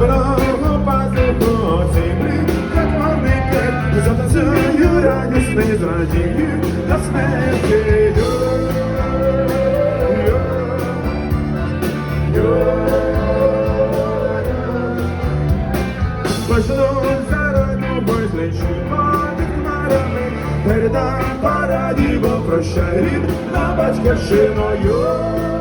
Пазуху цей мрій, як вогники, затанцюю радісний зрадію, до смерті йду. Пошлють зараду безлічі під передам парадіво прощай рід на батьківщиною.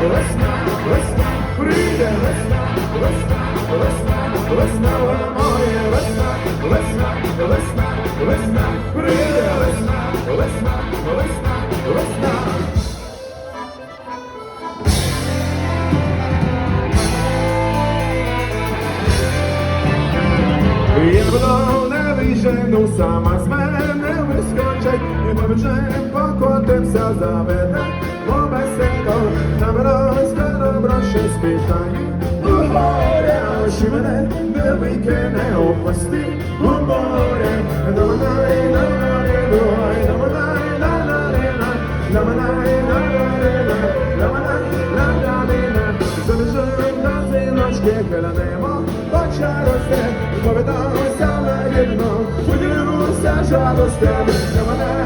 Весна, весна, весна, прийде весна, весна, весна, весна, вона моя весна, весна, весна, весна, прийде весна, весна, весна, весна. Не вижену, сама з мене вискочить, і ми вже покотимся заведе, бесенько, ще. У горе, очі мене не викине у пости, у море, мене, на море, дуй, до мене, на на на на мене, на на на на на на зіночки, глянемо, оча росте, повідомися наєдно, поділимося жалостями, на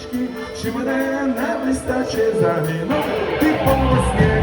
річки, чи мене не вистачить заміну, ти помосні.